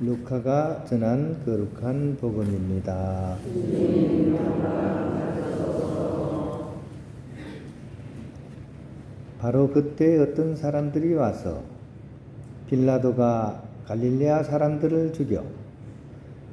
루카가 전한 거룩한 복음입니다. 바로 그때 어떤 사람들이 와서 빌라도가 갈릴레아 사람들을 죽여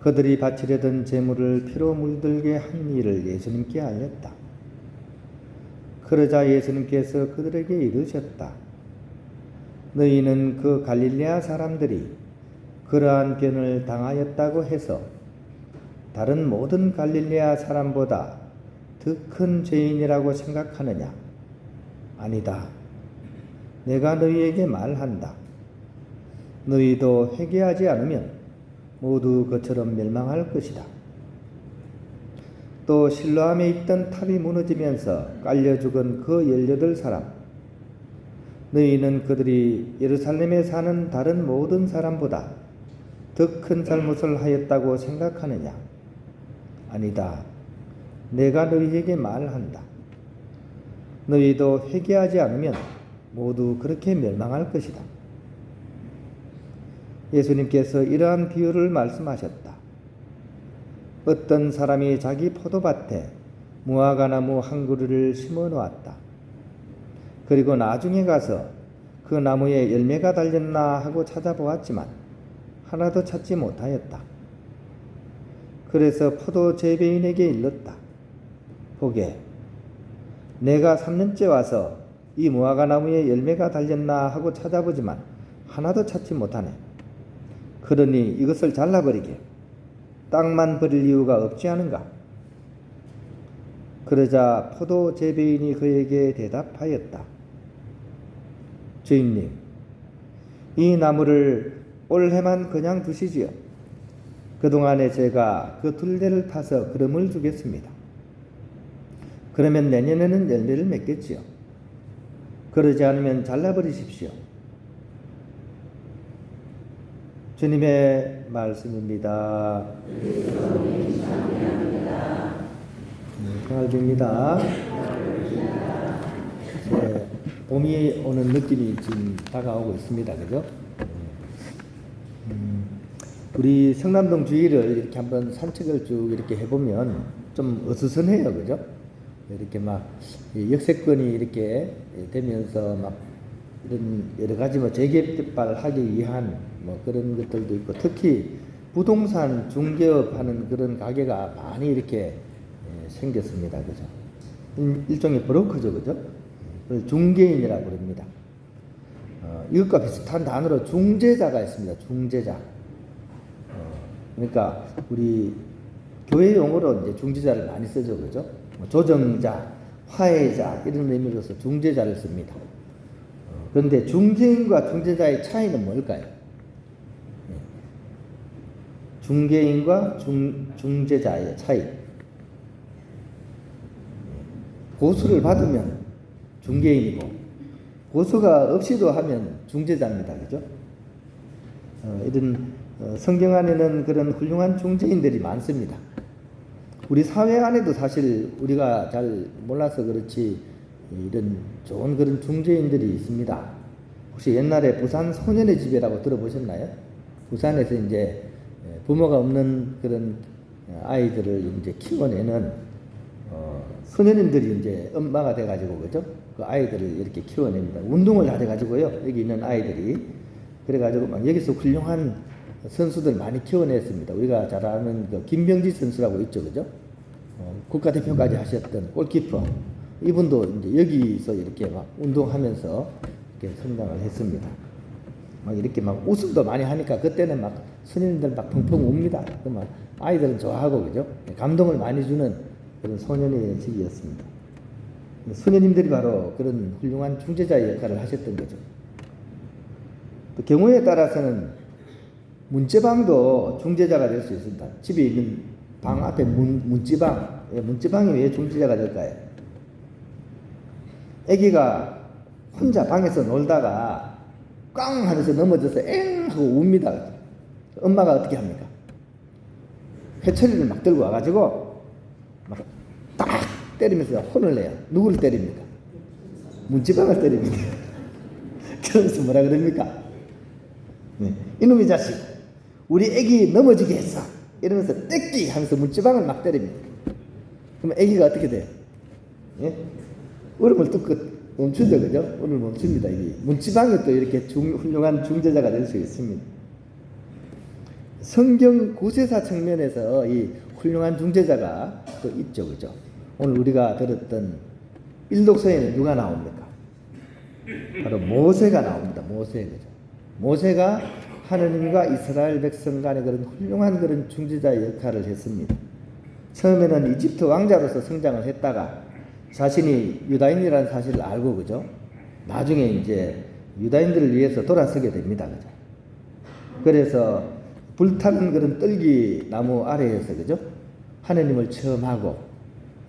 그들이 바치려던 재물을 피로 물들게 한 일을 예수님께 알렸다. 그러자 예수님께서 그들에게 이르셨다. 너희는 그 갈릴레아 사람들이 그러한 변을 당하였다고 해서 다른 모든 갈릴레아 사람보다 더 큰 죄인이라고 생각하느냐? 아니다. 내가 너희에게 말한다. 너희도 회개하지 않으면 모두 그처럼 멸망할 것이다. 또 실로암에 있던 탑이 무너지면서 깔려 죽은 그 열여덟 사람 너희는 그들이 예루살렘에 사는 다른 모든 사람보다 더 큰 잘못을 하였다고 생각하느냐? 아니다. 내가 너희에게 말한다. 너희도 회개하지 않으면 모두 그렇게 멸망할 것이다. 예수님께서 이러한 비유를 말씀하셨다. 어떤 사람이 자기 포도밭에 무화과나무 한 그루를 심어 놓았다. 그리고 나중에 가서 그 나무에 열매가 달렸나 하고 찾아보았지만 하나도 찾지 못하였다. 그래서 포도 재배인에게 일렀다. 보게, 내가 3년째 와서 이 무화과 나무에 열매가 달렸나 하고 찾아보지만 하나도 찾지 못하네. 그러니 이것을 잘라버리게. 땅만 버릴 이유가 없지 않은가? 그러자 포도 재배인이 그에게 대답하였다. 주인님, 이 나무를 올해만 그냥 두시지요. 그동안에 제가 그 둘레를 타서 그름을 주겠습니다. 그러면 내년에는 열매를 맺겠지요. 그러지 않으면 잘라버리십시오. 주님의 말씀입니다. 평알입니다. 네, 봄이 오는 느낌이 지금 다가오고 있습니다. 그죠? 음, 우리 성남동 주위를 이렇게 한번 산책을 쭉 이렇게 해보면 좀 어수선해요. 그죠? 이렇게 막 역세권이 이렇게 되면서 막 이런 여러 가지 뭐 재개발하기 위한 뭐 그런 것들도 있고 특히 부동산 중개업 하는 그런 가게가 많이 이렇게 예, 생겼습니다. 그죠? 일- 일종의 브로커죠. 그죠? 그걸 중개인이라고 그럽니다. 어, 이것과 비슷한 단어로 중재자가 있습니다. 중재자. 어, 그러니까 우리 교회 용어로 이제 중재자를 많이 쓰죠. 그죠? 뭐 조정자, 화해자 이런 의미로서 중재자를 씁니다. 어, 그런데 중개인과 중재자의 차이는 뭘까요? 예. 중개인과 중, 중재자의 차이. 예. 고수를 받으면 중개인이고 고수가 없이도 하면 중재자입니다. 그죠? 어, 이런 어, 성경 안에는 그런 훌륭한 중재인들이 많습니다. 우리 사회 안에도 사실 우리가 잘 몰라서 그렇지 이런 좋은 그런 중재인들이 있습니다. 혹시 옛날에 부산 소년의 집이라고 들어보셨나요? 부산에서 이제 부모가 없는 그런 아이들을 이제 키워내는 어, 소년님들이 이제 엄마가 돼가지고 그죠? 그 아이들을 이렇게 키워냅니다. 운동을 잘해가지고요. 여기 있는 아이들이 그래가지고 막 여기서 훌륭한 선수들 많이 키워냈습니다. 우리가 잘 아는 그 김병지 선수라고 있죠, 그죠? 어, 국가대표까지 하셨던 골키퍼 이분도 이제 여기서 이렇게 막 운동하면서 이렇게 성장을 했습니다. 막 이렇게 막 웃음도 많이 하니까 그때는 막 선생님들 막 펑펑 웁니다. 그막 아이들은 좋아하고 그죠? 감동을 많이 주는 그런 소년의 시기였습니다. 소년님들이 바로 그런 훌륭한 중재자의 역할을 하셨던 거죠. 또 경우에 따라서는 문제방도 중재자가 될 수 있습니다. 집에 있는 방 앞에 문, 문지방, 예, 문지방이 왜 중재자가 될까요? 아기가 혼자 방에서 놀다가 꽝 하면서 넘어져서 엥 하고 웁니다. 엄마가 어떻게 합니까? 회초리를 막 들고 와가지고 막 딱 때리면서 혼을 내요. 누구를 때립니까? 문지방을 때립니다. 그래서 뭐라 그럽니까? 네. 이놈의 자식 우리 애기 넘어지게 했어. 이러면서 떼끼 하면서 문지방을 막 때립니다. 그럼 애기가 어떻게 돼요? 예? 울음을 뚝 멈추죠, 그죠? 울음을 멈춥니다. 이게 문지방이 또 이렇게 중, 훌륭한 중재자가 될 수 있습니다. 성경 구세사 측면에서 이 훌륭한 중재자가 또 있죠, 그죠? 오늘 우리가 들었던 일독서에는 누가 나옵니까? 바로 모세가 나옵니다. 모세 그죠? 모세가 하느님과 이스라엘 백성 간의 그런 훌륭한 그런 중재자의 역할을 했습니다. 처음에는 이집트 왕자로서 성장을 했다가 자신이 유다인이라는 사실을 알고 그죠? 나중에 이제 유다인들을 위해서 돌아서게 됩니다. 그죠? 그래서 불타는 그런 떨기 나무 아래에서 그죠? 하느님을 처음 하고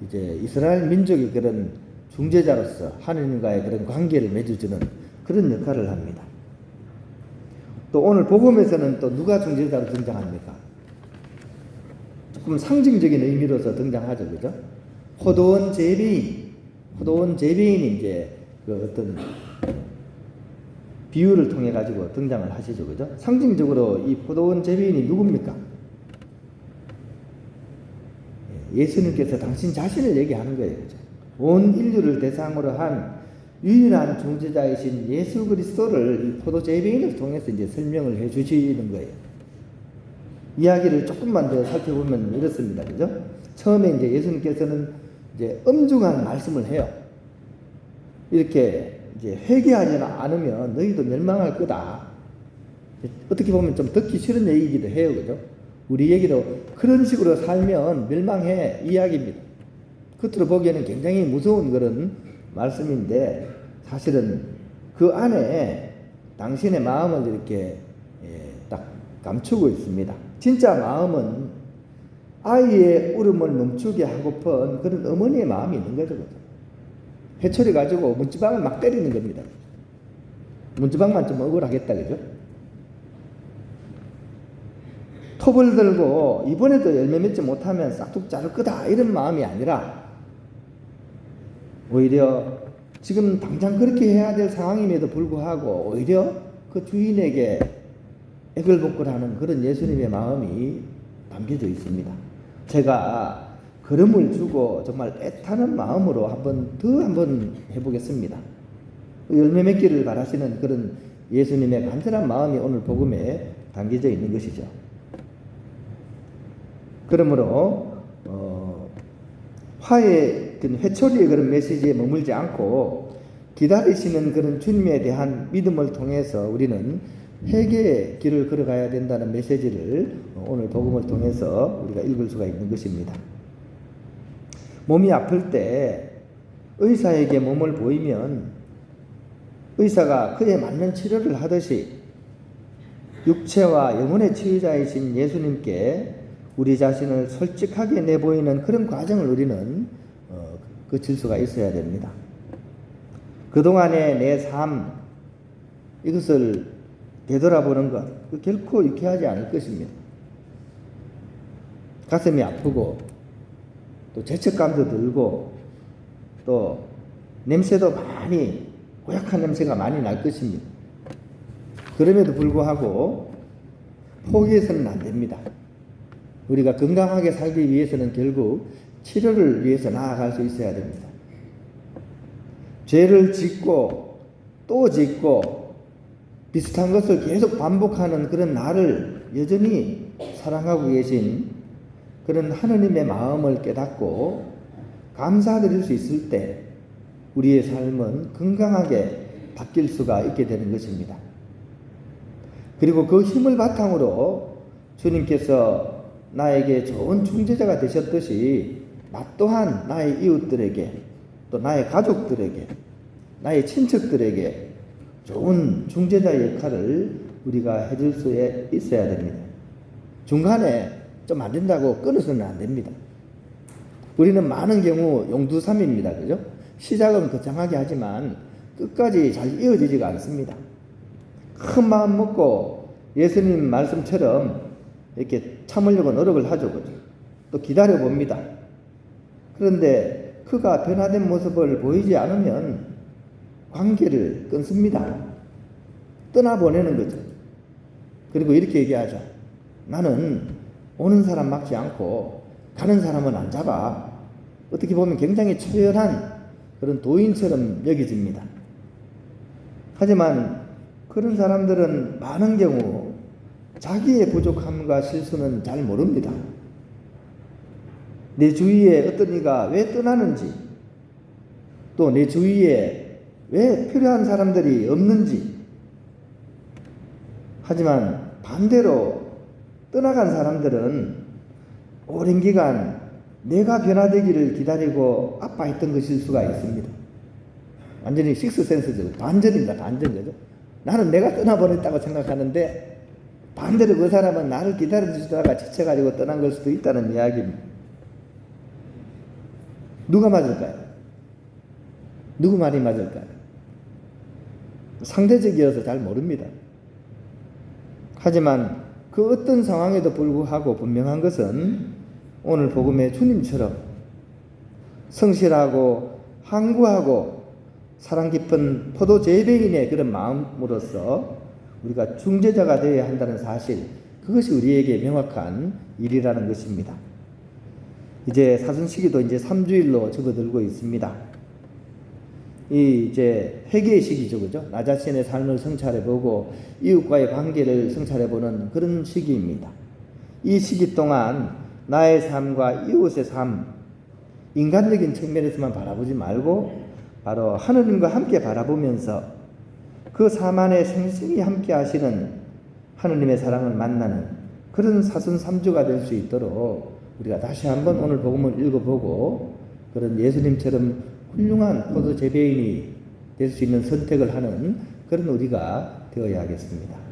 이제 이스라엘 민족의 그런 중재자로서 하느님과의 그런 관계를 맺어주는 그런 역할을 합니다. 또 오늘 복음에서는 또 누가 중재자로 등장합니까? 조금 상징적인 의미로서 등장하죠, 그죠? 호도원 제비인, 호도원 제비인이 이제 그 어떤 비유를 통해 가지고 등장을 하시죠, 그죠? 상징적으로 이 포도원 제비인이 누굽니까? 예, 예수님께서 당신 자신을 얘기하는 거예요, 그죠? 온 인류를 대상으로 한 유일한 중재자이신 예수 그리스도를 이 포도 제비인을 통해서 이제 설명을 해 주시는 거예요. 이야기를 조금만 더 살펴보면 이렇습니다. 그죠? 처음에 이제 예수님께서는 이제 엄중한 말씀을 해요. 이렇게 이제 회개하지 않으면 너희도 멸망할 거다. 어떻게 보면 좀 듣기 싫은 얘기이기도 해요. 그죠? 우리 얘기도 그런 식으로 살면 멸망해 이야기입니다. 겉으로 보기에는 굉장히 무서운 그런 말씀인데 사실은 그 안에 당신의 마음을 이렇게 예, 딱 감추고 있습니다. 진짜 마음은 아이의 울음을 멈추게 하고픈 그런 어머니의 마음이 있는 거죠. 해초리 가지고 문지방을 막 때리는 겁니다. 문지방만 좀 억울하겠다, 그죠? 톱을 들고 이번에도 열매 맺지 못하면 싹둑 자를 거다 이런 마음이 아니라 오히려 지금 당장 그렇게 해야 될 상황임에도 불구하고 오히려 그 주인에게 애걸복걸하는 그런 예수님의 마음이 담겨져 있습니다. 제가 걸음을 주고 정말 애타는 마음으로 한번 더 한번 해보겠습니다. 열매 맺기를 바라시는 그런 예수님의 간절한 마음이 오늘 복음에 담겨져 있는 것이죠. 그러므로 어, 화의 그 회초리의 그런 메시지에 머물지 않고 기다리시는 그런 주님에 대한 믿음을 통해서 우리는 회개의 길을 걸어가야 된다는 메시지를 오늘 복음을 통해서 우리가 읽을 수가 있는 것입니다. 몸이 아플 때 의사에게 몸을 보이면 의사가 그에 맞는 치료를 하듯이 육체와 영혼의 치유자이신 예수님께 우리 자신을 솔직하게 내보이는 그런 과정을 우리는 어, 거칠 수가 있어야 됩니다. 그동안의 내 삶, 이것을 되돌아보는 것, 그 결코 유쾌하지 않을 것입니다. 가슴이 아프고, 또 죄책감도 들고, 또 냄새도 많이, 고약한 냄새가 많이 날 것입니다. 그럼에도 불구하고 포기해서는 안 됩니다. 우리가 건강하게 살기 위해서는 결국 치료를 위해서 나아갈 수 있어야 됩니다. 죄를 짓고 또 짓고 비슷한 것을 계속 반복하는 그런 나를 여전히 사랑하고 계신 그런 하느님의 마음을 깨닫고 감사드릴 수 있을 때 우리의 삶은 건강하게 바뀔 수가 있게 되는 것입니다. 그리고 그 힘을 바탕으로 주님께서 나에게 좋은 중재자가 되셨듯이 나 또한 나의 이웃들에게 또 나의 가족들에게 나의 친척들에게 좋은 중재자 역할을 우리가 해줄 수 있어야 됩니다. 중간에 좀 안 된다고 끊어서는 안 됩니다. 우리는 많은 경우 용두삼입니다. 그죠? 시작은 거창하게 하지만 끝까지 잘 이어지지가 않습니다. 큰 마음 먹고 예수님 말씀처럼 이렇게 참으려고 노력을 하죠. 그죠? 또 기다려 봅니다. 그런데 그가 변화된 모습을 보이지 않으면 관계를 끊습니다. 떠나보내는 거죠. 그리고 이렇게 얘기하죠. 나는 오는 사람 막지 않고 가는 사람은 안 잡아. 어떻게 보면 굉장히 초열한 그런 도인처럼 여겨집니다. 하지만 그런 사람들은 많은 경우 자기의 부족함과 실수는 잘 모릅니다. 내 주위에 어떤 이가 왜 떠나는지, 또 내 주위에 왜 필요한 사람들이 없는지, 하지만 반대로 떠나간 사람들은 오랜 기간 내가 변화되기를 기다리고 아파했던 것일 수가 있습니다. 완전히 식스센스죠. 반전입니다. 반전 거죠. 나는 내가 떠나버렸다고 생각하는데 반대로 그 사람은 나를 기다려주다가 지쳐가지고 떠난 걸 수도 있다는 이야기입니다. 누가 맞을까요? 누구 말이 맞을까요? 상대적이어서 잘 모릅니다. 하지만 그 어떤 상황에도 불구하고 분명한 것은 오늘 복음의 주님처럼 성실하고 항구하고 사랑 깊은 포도 재배인의 그런 마음으로서 우리가 중재자가 되어야 한다는 사실 그것이 우리에게 명확한 일이라는 것입니다. 이제 사순 시기도 이제 3주일로 접어들고 있습니다. 이 이제 회개의 시기죠, 그죠? 나 자신의 삶을 성찰해보고 이웃과의 관계를 성찰해보는 그런 시기입니다. 이 시기 동안 나의 삶과 이웃의 삶, 인간적인 측면에서만 바라보지 말고 바로 하느님과 함께 바라보면서 그 삶 안에 생생히 함께 하시는 하느님의 사랑을 만나는 그런 사순 3주가 될 수 있도록 우리가 다시 한번 오늘 복음을 읽어보고 그런 예수님처럼 훌륭한 포도 재배인이 될 수 있는 선택을 하는 그런 우리가 되어야 하겠습니다.